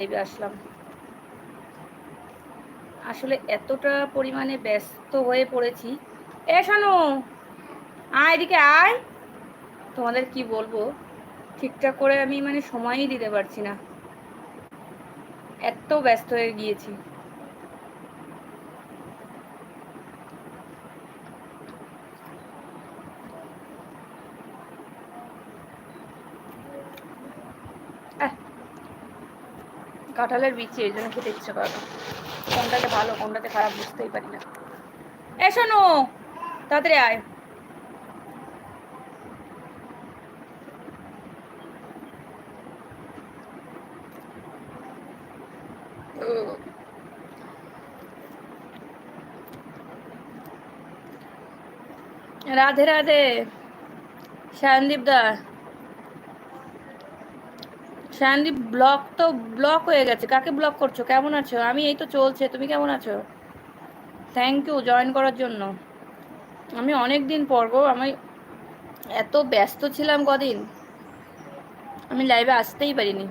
লাইভে আসলাম। আসলে এতটা পরিমাণে ব্যস্ত হয়ে পড়েছি। এ শোনো, আয় এদিকে আয়। তোমাদের কি বলব? ঠিকঠাক করে আমি মানে সময়ই দিতে পারছি না। এত ব্যস্ত হয়ে গিয়েছি। কাঁঠালের বিচি, এই জন্য খেতে ইচ্ছে করে কোনটাতে ভালো, কোনটাতে খারাপ বুঝতেই পারি না। এ, শোনো, তাড়াতাড়ি আয়। রাধে রাধে। শায়নদীপ দা। শায়নদীপ ব্লক তো ব্লক হয়ে গেছে। কাকে ব্লক করছ? কেমন আছো? আমি এই তো চলছে। তুমি কেমন আছো? থ্যাংক ইউ জয়েন করার জন্য। আমি অনেক দিন পর গো, আমি এত ব্যস্ত ছিলাম কদিন। আমি লাইভে আসতেই পারিনি।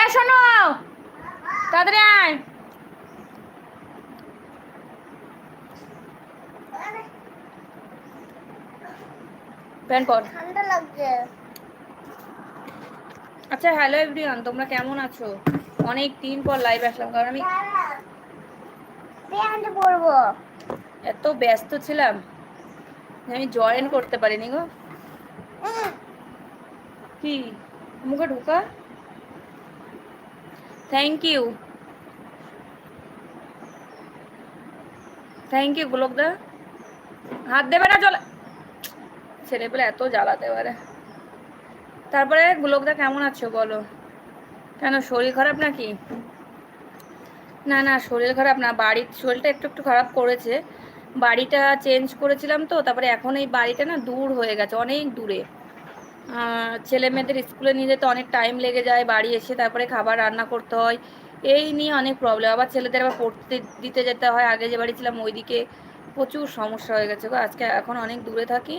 এ, শোনো! তাড়াতাড়ি আয়! প্যান পর ঠান্ডা লাগছে। আচ্ছা হ্যালো এভরিওয়ান তোমরা কেমন আছো? অনেক দিন পর লাইভ আসলাম কারণ আমি প্যান্ট পরবো। এত ব্যস্ত ছিলাম আমি জয়েন করতে পারিনি গো। কি? মুখে ঢোকা? থ্যাংক ইউ থ্যাংক ইউ গোলকদা হাত দেবে না চলে। ছেলে পেলে এত জ্বালাতে পারে। তারপরে গোলকদা কেমন আছো বলো? কেন, শরীর খারাপ নাকি? না না, শরীর খারাপ না, বাড়ির শরীরটা একটু একটু খারাপ করেছে। বাড়িটা চেঞ্জ করেছিলাম তো, তারপরে এখন এই বাড়িটা না দূর হয়ে গেছে, অনেক দূরে। ছেলে মেয়েদের স্কুলে নিয়ে যেতে অনেক টাইম লেগে যায়, বাড়ি এসে তারপরে খাবার রান্না করতে হয়। এই নিয়ে অনেক প্রবলেম আবার ছেলেদের আবার পড়তে দিতে যেতে হয়, আগে যে বাড়ি ছিলাম ওইদিকে প্রচুর সমস্যা হয়ে গেছে গো, আজকে এখন অনেক দূরে থাকি।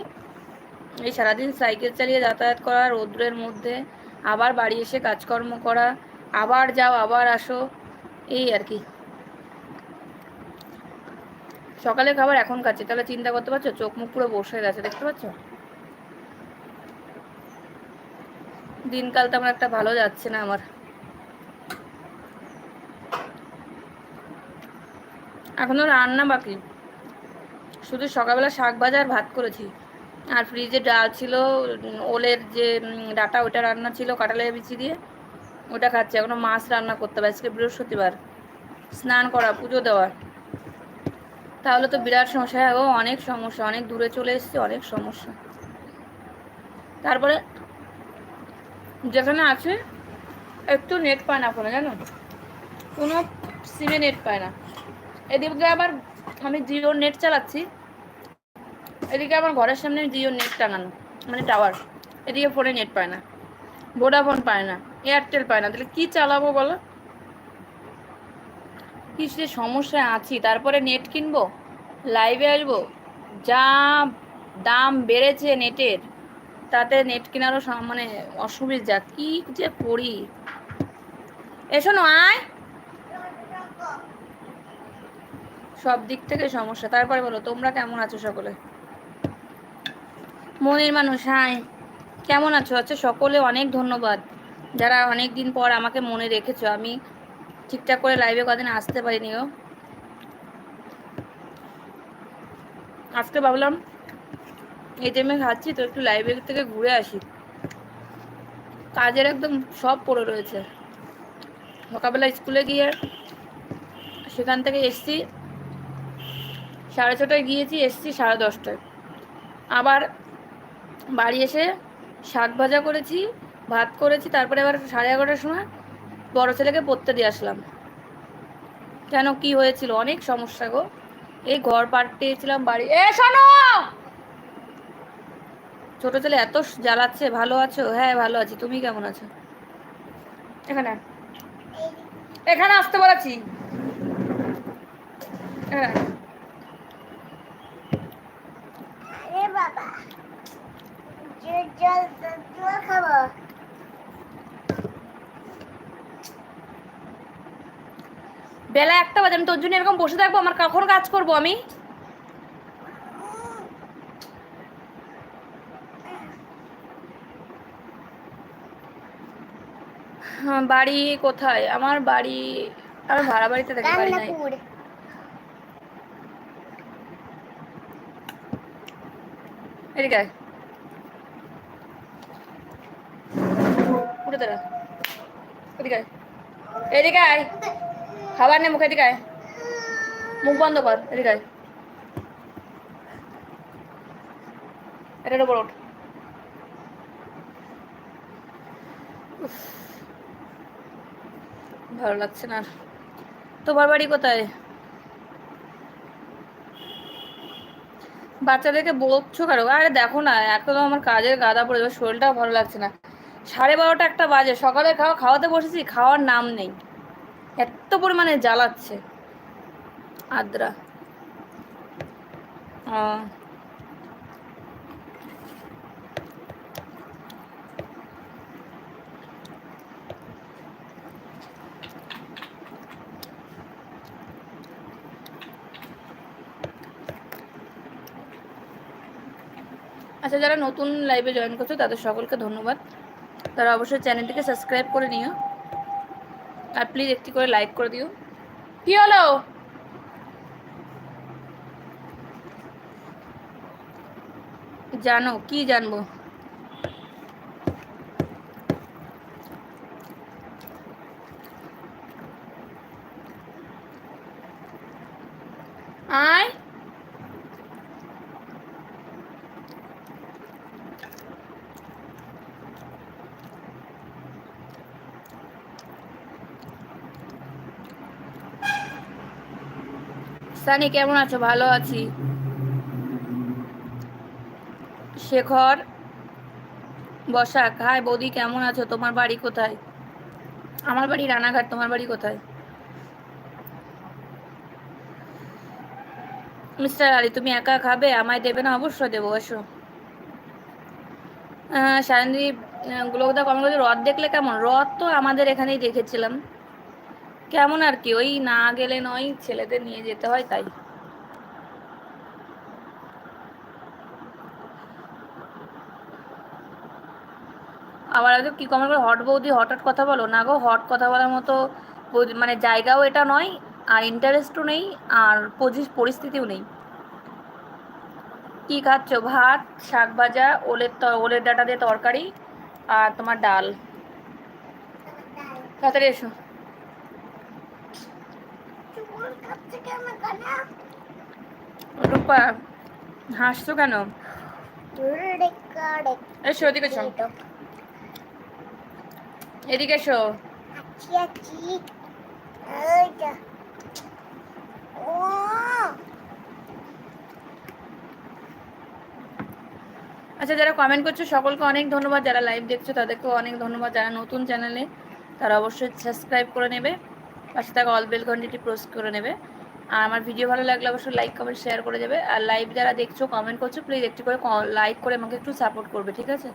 এই সারাদিন সাইকেল চালিয়ে যাতায়াত করা, রৌদ্রের মধ্যে আবার বাড়ি এসে কাজকর্ম করা, আবার যাও, আবার আসো, এই আর কি। সকালে খাবার এখন খাচ্ছি, তাহলে চিন্তা করতে পারছ? চোখ মুখ পুরো বসে গেছে, দেখতে পাচ্ছ? দিনকাল তেমন একটা ভালো যাচ্ছে না আমার। এখনও রান্না বাকি। শুধু সকালবেলা শাক ভাজা আর ভাত করেছি। আর ফ্রিজে ডাল ছিল, ওলের যে ডাটা ওটা রান্না ছিল কাঁঠালের বিচি দিয়ে। ওটা খাচ্ছি, এখনও মাছ রান্না করতে হবে, আজকে বৃহস্পতিবার। স্নান করা, পুজো দেওয়া। তাহলে তো বিরাট সমস্যা হ্যাঁ গো, অনেক সমস্যা, অনেক দূরে চলে এসেছি, অনেক সমস্যা। তারপরে যেখানে আছে, একটু নেট পায় না ফোনে জানো? কোনো সিমে নেট পায় না। এদিকে আবার আমি জিও নেট চালাচ্ছি। এদিকে আমার ঘরের সামনে জিও নেট টাঙানো মানে টাওয়ার এদিকে ফোনে নেট পায় না। ভোডাফোন পায় না এয়ারটেল পায় না। তাহলে কি চালাবো বলো? কি সে সমস্যায় আছি। তারপরে নেট কিনবো লাইভে আসব, যা দাম বেড়েছে নেটের তাতে নেট কেনারও মানে অসুবিধা। কি যে করি? এসো আয়। সব দিক থেকে সমস্যা। তারপরে বলো, তোমরা কেমন আছো সকলে? মনের মানুষ, হাই। কেমন আছো? আচ্ছা সকলে অনেক ধন্যবাদ। যারা অনেক দিন পর আমাকে মনে রেখেছো, আমি ঠিকঠাক করে লাইভে কদিন আসতে পারিনি ও আজকে ভাবলাম, এই টাইমে খাচ্ছি, তো একটু লাইব্রেরি থেকে ঘুরে আসি। কাজের একদম সব পড়ে রয়েছে। সকালবেলা স্কুলে গিয়ে সেখান থেকে এসছি। সাড়ে ছটায় গিয়েছি, এসছি সাড়ে দশটায়। আবার বাড়ি এসে শাক ভাজা করেছি, ভাত করেছি, তারপরে আবার সাড়ে এগারোটার সময় বড় ছেলেকে পড়তে দিয়ে আসলাম। কেন, কি হয়েছিল? অনেক সমস্যা গো। এই ঘর পাল্টেছিলাম বাড়ি এ, শোনো! ছোট ছেলে এত জ্বালাচ্ছে, ভালো আছো? হ্যাঁ ভালো আছি। তুমি কেমন আছো? এখানে এখানে আসতে বলেছি। এখানে বেলা একটা বাজে আমি তোর জন্য এরকম বসে থাকব আমার কখন কাজ করব আমি? হ্যাঁ, বাড়ি কোথায়? আমার বাড়ি আমি ভাড়া বাড়িতে থাকি বাড়ি নাই। এদিকে এদিকে আয়। খাবার নে মুখে আয়। মুখ বন্ধ কর, এদিকে আয়। এটার উপর ওঠ। ভালো লাগছে না। তোমার বাড়ি কোথায়? বাচ্চাদেরকে বকছো কারও আরে দেখো না একদম আমার কাজের গাদা পড়ে যাবে শরীরটাও ভালো লাগছে না। সাড়ে বারোটা একটা বাজে, সকালে খাওয়া, খাওয়াতে বসেছি, খাওয়ার নাম নেই। এত পরিমাণে জ্বালাচ্ছে আদ্রা। আচ্ছা যারা নতুন লাইভে জয়েন করছ, তাদের সকলকে ধন্যবাদ। তারা অবশ্যই চ্যানেলটিকে সাবস্ক্রাইব করে নিও। আর প্লিজ একটি করে লাইক করে দিও। কি হলো? জানো কি জানব আয় সানি, কেমন আছো? ভালো আছি। শেখর, বসাক, হাই বৌদি, কেমন আছো? তোমার বাড়ি কোথায়? আমার বাড়ি রানাঘাট, তোমার বাড়ি কোথায়? মিস্টার আলী, তুমি একা খাবে? আমায় দেবে না? অবশ্যই দেবো এসো সায়নদীপ গুলোকদা করছে রথ দেখলে কেমন? রথ তো আমাদের এখানেই দেখেছিলাম। কেমন আর কি? ওই না গেলে নয়, ছেলেদের নিয়ে যেতে হয়, তাই। আবার আগে কি কমেন্ট করে হট বৌদি হঠাৎ কথা বলো? না গো, হট কথা বলার মতো মানে জায়গাও এটা নয়, আর ইন্টারেস্টও নেই, আর পরিস্থিতিও নেই। কি খাচ্ছ? ভাত, শাক ভাজা, ওলের ওলের ডাটা দিয়ে তরকারি, আর তোমার ডাল। তাড়াতাড়ি এসো চুল কাটছে কেন কানা রূপা, হাসছো কেন? এসো, এদিকে এসো। এদিকে এসো। আচ্ছি, যারা কমেন্ট করছ, সকলকে অনেক ধন্যবাদ। যারা লাইভ দেখছ, তাদেরকেও অনেক ধন্যবাদ। যারা নতুন চ্যানেলে তারা অবশ্যই সাবস্ক্রাইব করে নেবে। পাশে থাকা অল বেল ঘন্টিটি প্রেস করে নেবে। আর আমার ভিডিও ভালো লাগলে অবশ্যই লাইক কমেন্ট শেয়ার করে দেবে। আর লাইভ যারা দেখছ কমেন্ট করছ প্লিজ একটু করে লাইক করে আমাকে একটু সাপোর্ট করবে, ঠিক আছে?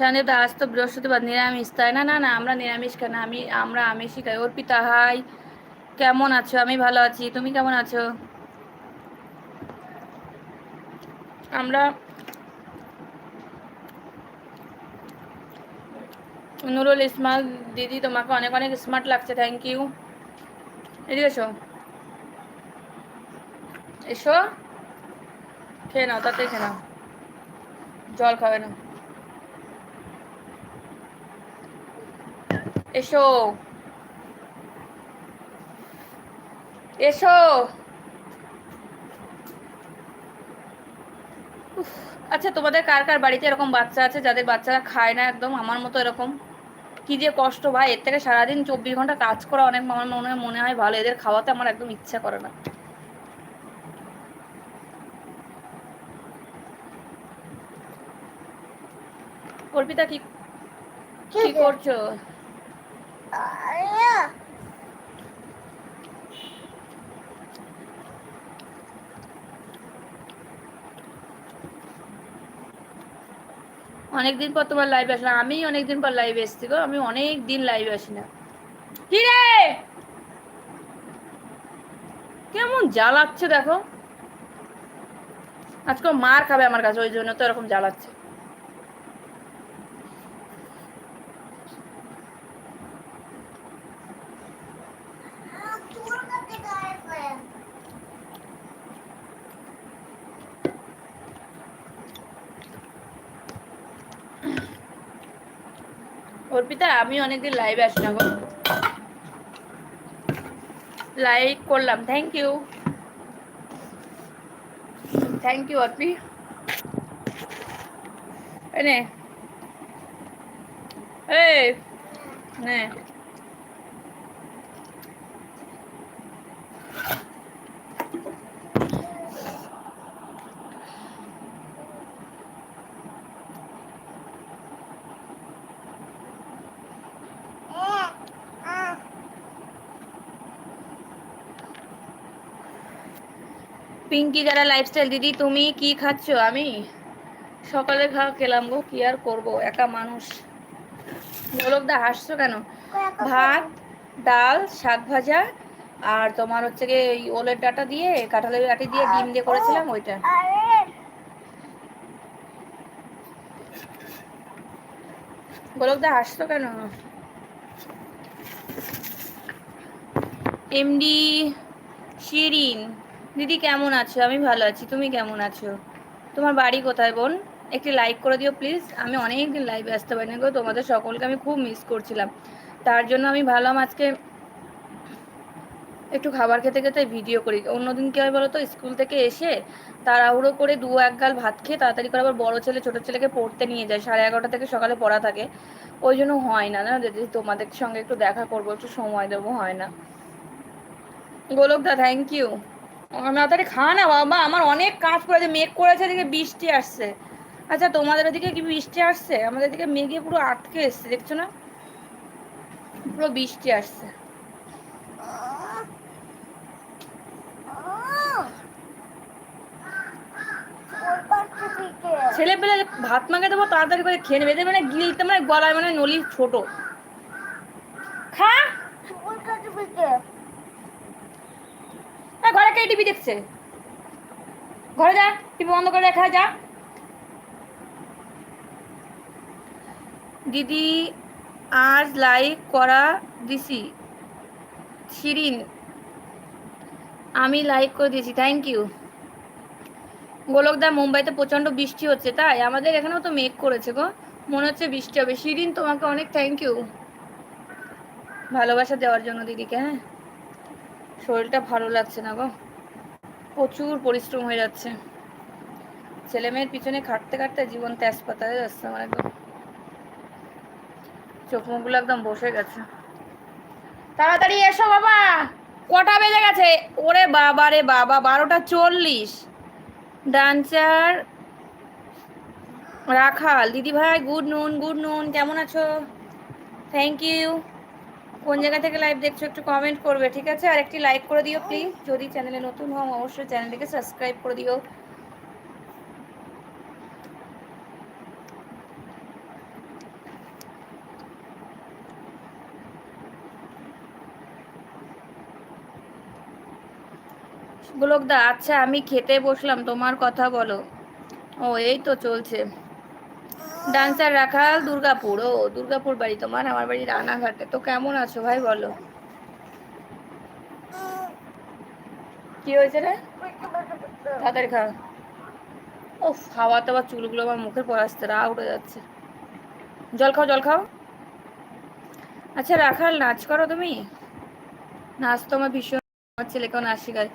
এনে সানিতা আজ তো বৃহস্পতিবার, নিরামিষ, তাই না? না না, আমরা নিরামিষ খাই না আমি, আমরা আমিষই খাই। অর্পিতা, হাই। কেমন আছো? আমি ভালো আছি। তুমি কেমন আছো? আমরা নুরুল ইসমাল দিদি তোমাকে অনেক অনেক স্মার্ট লাগছে। থ্যাংক ইউ এদিকে এসো। এসো। খেয়ে নাও তাতে খেয়ে নাও। জল খাবে না। এসো। এসো। আচ্ছা তোমাদের কার কার বাড়িতে এরকম বাচ্চা আছে যাদের বাচ্চারা খায় না একদম? আমার মতো এরকম? কি যে কষ্ট ভাই। এর থেকে সারাদিন চব্বিশ ঘণ্টা কাজ করা অনেক আমার মনে হয় মনে হয় ভালো। এদের খাওয়াতে আমার একদম ইচ্ছা করে না। অর্পিতা কি কি? করছ? অনেকদিন পর তোমার লাইভ আসলাম। আমি অনেকদিন পর লাইভ এসছি গো। আমি অনেক দিন লাইভ আসি না কি রে? কেমন জ্বালাচ্ছে দেখো। আজকে মার খাবে আমার কাছে, ওই জন্য তো এরকম জ্বালাচ্ছে চুল কাটতে গায়ে করে অর্পিতা আমি অনেকদিন লাইভে আসি না গো। লাইক করলাম thank you thank you Arpi এনে এই নে। পিঙ্কি যারা লাইফস্টাইল দিদি, তুমি কি খাচ্ছ? আমি সকালে খাওয়া খেলাম গো, কি আর করব? একা মানুষ। গোলকদা, হাসছো কেন? ভাত, ডাল, শাক ভাজা, আর তোমার হচ্ছে গিয়ে ওই ওলের ডাটা দিয়ে, কাঁঠালের ডাটি দিয়ে ডিম দিয়ে করেছিলাম ওইটা। গোলকদা, হাসছো কেন? এমডি শিরিন। দিদি কেমন আছো? আমি ভালো আছি। তুমি কেমন আছো? তোমার বাড়ি কোথায় বোন? একটি লাইক করে দিও প্লিজ আমি অনেক দিন লাইভে আসতে পারিনি গো। তোমাদের সকলকে আমি খুব মিস করছিলাম। তার জন্য আমি ভাবলাম আজকে একটু খাবার খেতে খেতে ভিডিও করি। অন্যদিন কী হয় বলো তো স্কুল থেকে এসে তাড়াহুড়ো করে দু এক গাল ভাত খেয়ে তাড়াতাড়ি করে আবার বড় ছেলে, ছোট ছেলেকে পড়তে নিয়ে যায়। সাড়ে এগারোটা থেকে সকালে পড়া থাকে। ওই জন্য হয় না। না, দিদি, তোমাদের সঙ্গে একটু দেখা করব। একটু সময় দেবো। হয় না। গোলকদা থ্যাংক ইউ তাড়াতাড়ি খা না বাবা, আমার অনেক কাজ করেছে, মেঘ করেছে, এদিকে বৃষ্টি আসছে। আচ্ছা তোমাদের ওদিকে কি বৃষ্টি আসছে? আমাদের এদিকে মেঘে পুরো আটকে এসছে, দেখছ না? পুরো বৃষ্টি আসছে। ছেলে পেলে ভাত মাগে দেবো, তাড়াতাড়ি করে খেয়ে নেবে। এদের মানে গিলতে মানে গলায় মানে নলি ছোট। খা! এ, ঘরে কে টিভি দেখছে? ঘরে যা টিভি বন্ধ করে রেখা যা। দিদি আজ লাইক করা দিছি। শিরিন আমি লাইক করে দিয়েছি থ্যাংক ইউ গোলকদা মুম্বাইতে প্রচণ্ড বৃষ্টি হচ্ছে তাই আমাদের এখানেও তো মেঘ করেছে গো। মনে হচ্ছে বৃষ্টি হবে। শিরিন তোমাকে অনেক থ্যাংক ইউ ভালোবাসা দেওয়ার জন্য দিদিকে হ্যাঁ? শরীরটা ভালো লাগছে না গো। প্রচুর পরিশ্রম হয়ে যাচ্ছে। ছেলে মেয়ের পিছনে খাটতে খাটতে জীবন তেজপাতা হয়ে যাচ্ছে আমার একদম। চোখ মুখগুলো একদম বসে গেছে। তাড়াতাড়ি এসো বাবা, কটা বেজে গেছে? ওরে বাবা রে বাবা, বারোটা চল্লিশ। ডান্সার রাখাল। দিদি ভাই গুড নুন গুড নুন, কেমন আছো? থ্যাংক ইউ কোন জায়গা থেকে লাইভ দেখছ একটু কমেন্ট করবে, ঠিক আছে? আর একটি লাইক করে দিও প্লিজ যদি চ্যানেলে নতুন হও, অবশ্যই চ্যানেলটিকে সাবস্ক্রাইব করে দিও। গোলকদা আচ্ছা আমি খেতে বসলাম, তোমার কথা বলো। ও, এই তো চলছে। ডান্সার রাখাল দুর্গাপুর। ও, দুর্গাপুর বাড়ি তোমার, আমার বাড়ি রানাঘাটে। তো কেমন আছো ভাই বলো? কি হয়েছে রে? তাড়াতাড়ি খা। ও খাওয়াতে আবার চুলগুলো আমার মুখে পড়ে আসতে রা উঠে যাচ্ছে। জল খাও জল খাও। আচ্ছা রাখাল, নাচ করো তুমি? নাচ তো আমার ভীষণ আমার ছেলেকেও নাচ শেখায়।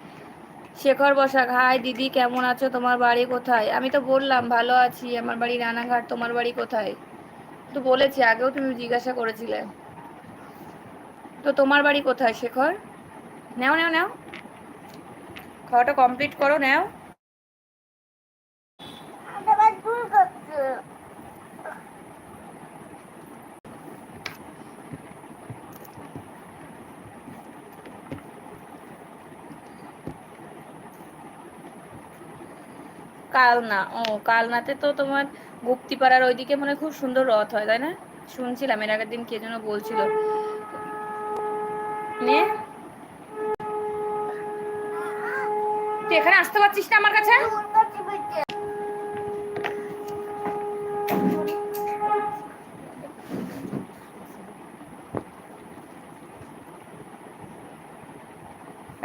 শেখর বসাক, হাই দিদি, কেমন আছো? তোমার বাড়ি কোথায়? আমি তো বললাম, ভালো আছি, আমার বাড়ি রানাঘাট, তোমার বাড়ি কোথায়? তো বলেছি, আগেও তুমি জিজ্ঞাসা করেছিলে। তো তোমার বাড়ি কোথায়, শেখর? নেও নেও নেও। খাওয়াটা কমপ্লিট করো, নাও আবার ভুল করছে কালনা। ও, কালনাতে তো তোমার গুপ্তিপাড়ার ওইদিকে মনে খুব সুন্দর রথ হয়, তাই না? শুনছিলাম, এর আগের দিন কে যেন বলছিল। তুই এখানে আসতে পারছিস না আমার কাছে দুটো চিবিতে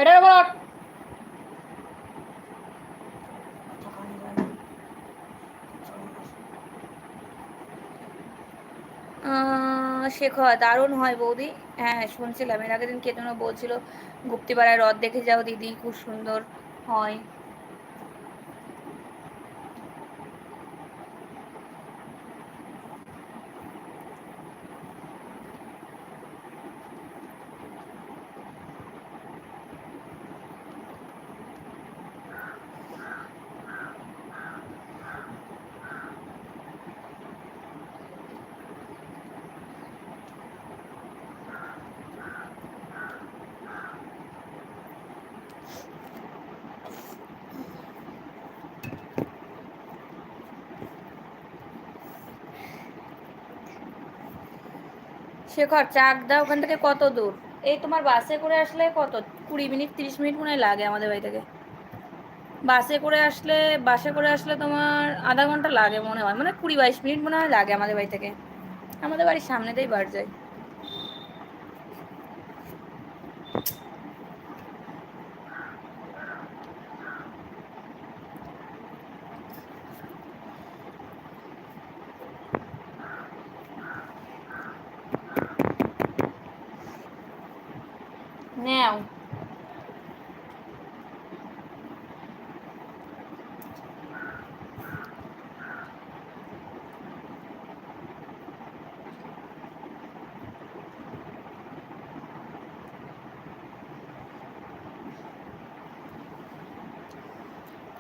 এটার উপর ওঠ। আহ, শেখা দারুণ হয় বৌদি। হ্যাঁ শুনছিলাম। এর আগের দিন কে যেন বলছিল, গুপ্তিপাড়ায় রথ দেখে যাও দিদি, খুব সুন্দর হয়। শেখর চাকদা ওখান থেকে কত দূর? এই তোমার বাসে করে আসলে কত? কুড়ি মিনিট, তিরিশ মিনিট মনে লাগে আমাদের বাড়ি থেকে। বাসে করে আসলে, বাসে করে আসলে তোমার আধা ঘণ্টা লাগে মনে হয়। মানে কুড়ি বাইশ মিনিট মনে হয় লাগে আমাদের বাড়ি থেকে। আমাদের বাড়ির সামনেতেই বার যায় নেও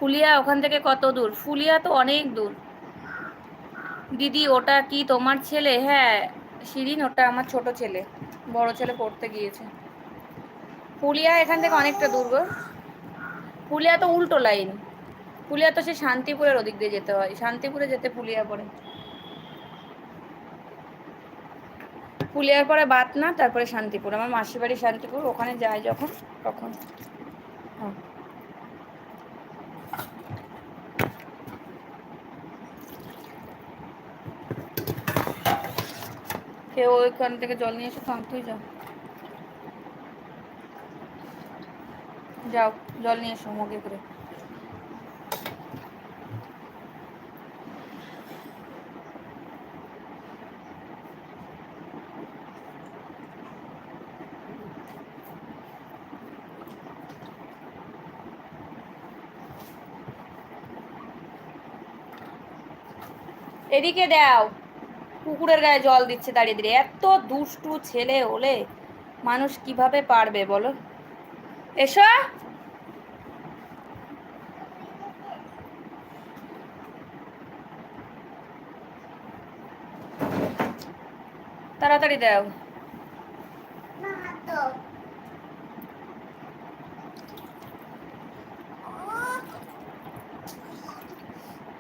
ফুলিয়া ওখান থেকে কত দূর? ফুলিয়া তো অনেক দূর। দিদি, ওটা কি তোমার ছেলে? হ্যাঁ শিরিন, ওটা আমার ছোট ছেলে। বড় ছেলে পড়তে গিয়েছে। পুলিয়া এখান থেকে অনেকটা দূর গো। পুলিয়া তো উল্টো লাইন। পুলিয়া তো সে শান্তিপুরের ওদিক দিয়ে যেতে হয়। শান্তিপুরে যেতে পুলিয়া পড়ে। পুলিয়ার পরে বাতনা, তারপরে শান্তিপুর। আমার মাসির বাড়ি শান্তিপুর। ওখানে যায় যখন, তখন। হ্যাঁ। কেউ ওইখান থেকে জল নিয়ে এসে থাম তুই যাও। যাও, জল নিয়ে এসো মগে করে। এদিকে দাও। কুকুরের গায়ে জল দিচ্ছে দাঁড়িয়ে দাঁড়িয়ে। এত দুষ্টু ছেলে হলে মানুষ কীভাবে পারবে বলো? এসো। তাড়াতাড়ি দাও না তো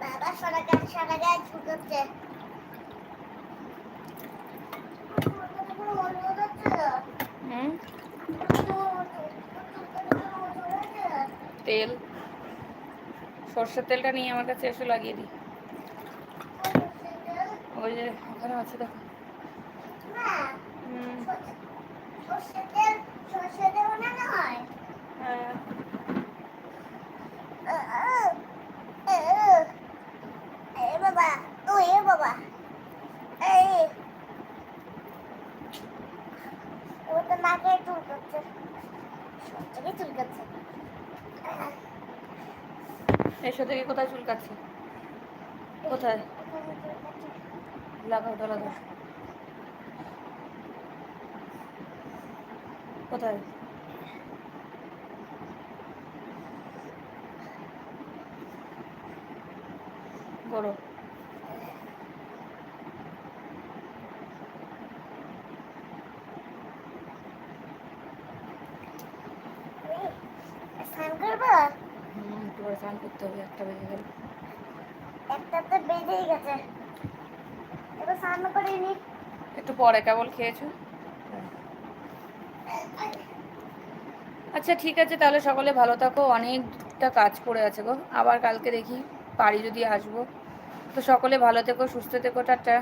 বাবা সারা গাছ সারা গাছ ঢুকেছে হুম তেল সর্ষের তেলটা নিয়ে আমার কাছে এসে লাগিয়ে দিই। ওই যে ওখানে আছে দেখো হুম, সর্ষের তেল সর্ষে দেবো না না হয় হ্যাঁ এ বাবা ও এ বাবা এই ও তো নাকে চুল করছে সত্যি চুল করছে এসো থেকে কোথায় চুলকাচ্ছে কোথায়? লাগাও লাগাও কোথায় বড় স্নান একটু করতে হবে একটা বেজে গেল। একটাতে বেঁধেই গেছে। এবার স্নান করে নি। একটু পরে কেবল খেয়েছো? আচ্ছা ঠিক আছে তাহলে সকলে ভালো থাকো। অনেকটা কাজ পড়ে আছে গো। আবার কালকে দেখি পারি যদি আসব। তো সকলে ভালো থেকো সুস্থ থেকো টাটা।